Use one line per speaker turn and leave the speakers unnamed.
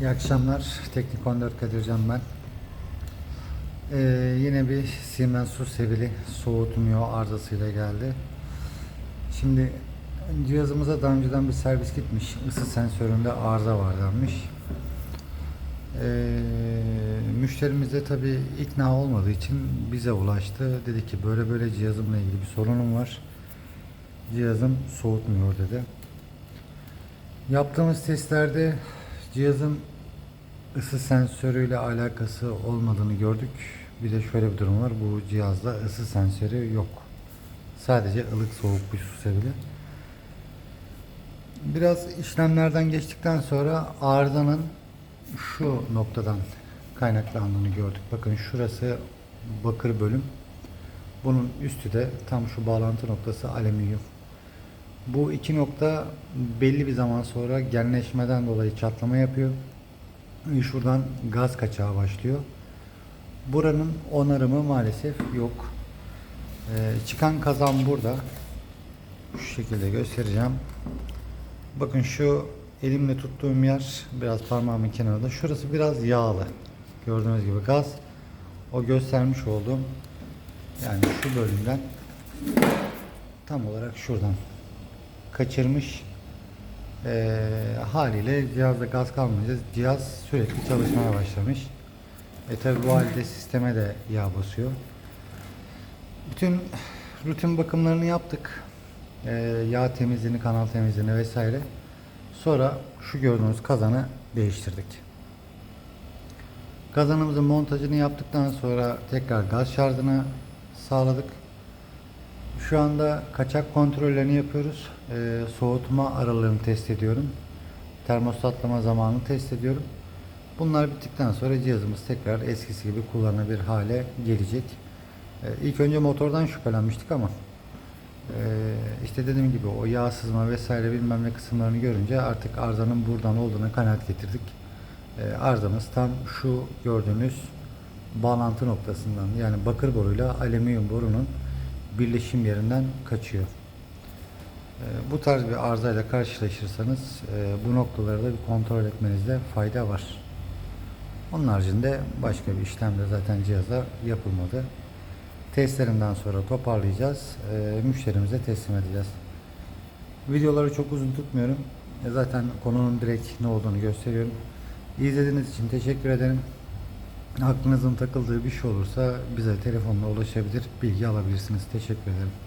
İyi akşamlar. Teknik 14 Kadircan ben. Ee, yine bir Siemens su sevili soğutmuyor arızasıyla geldi. Şimdi cihazımıza daha önceden bir servis gitmiş. Isı sensöründe arıza var denmiş. Ee, müşterimiz de tabi ikna olmadığı için bize ulaştı. Dedi ki böyle böyle cihazımla ilgili bir sorunum var. Cihazım soğutmuyor dedi. Yaptığımız testlerde cihazın ısı sensörüyle alakası olmadığını gördük. Bir de şöyle bir durum var. Bu cihazda ısı sensörü yok. Sadece ılık soğuk bir su sevili. Biraz işlemlerden geçtikten sonra arızanın şu noktadan kaynaklandığını gördük. Bakın şurası bakır bölüm. Bunun üstü de tam şu bağlantı noktası alüminyum. Bu iki nokta belli bir zaman sonra genleşmeden dolayı çatlama yapıyor. Ve Şuradan gaz kaçağı başlıyor. Buranın onarımı maalesef yok. Ee, çıkan kazan burada. Şu şekilde göstereceğim. Bakın şu elimle tuttuğum yer biraz parmağımın kenarında. Şurası biraz yağlı. Gördüğünüz gibi gaz. O göstermiş olduğum yani şu bölümden tam olarak şuradan kaçırmış. Ee, haliyle cihazda gaz kalmayınca cihaz sürekli çalışmaya başlamış. E tabi bu halde sisteme de yağ basıyor. Bütün rutin bakımlarını yaptık. Ee, yağ temizliğini, kanal temizliğini vesaire. Sonra şu gördüğünüz kazanı değiştirdik. Kazanımızın montajını yaptıktan sonra tekrar gaz şarjını sağladık. Şu anda kaçak kontrollerini yapıyoruz. Ee, soğutma aralığını test ediyorum. Termostatlama zamanını test ediyorum. Bunlar bittikten sonra cihazımız tekrar eskisi gibi kullanılabilir hale gelecek. Ee, ilk önce motordan şüphelenmiştik ama ee, işte dediğim gibi o yağ sızma vesaire bilmem ne kısımlarını görünce artık arızanın buradan olduğuna kanaat getirdik. Ee, arızamız tam şu gördüğünüz bağlantı noktasından yani bakır boruyla alüminyum borunun birleşim yerinden kaçıyor. Ee, bu tarz bir arızayla karşılaşırsanız e, bu noktaları da bir kontrol etmenizde fayda var. Onun haricinde başka bir işlem de zaten cihaza yapılmadı. Testlerinden sonra toparlayacağız. E, müşterimize teslim edeceğiz. Videoları çok uzun tutmuyorum. E, zaten konunun direkt ne olduğunu gösteriyorum. İzlediğiniz için teşekkür ederim. Aklınızın takıldığı bir şey olursa bize telefonla ulaşabilir, bilgi alabilirsiniz. Teşekkür ederim.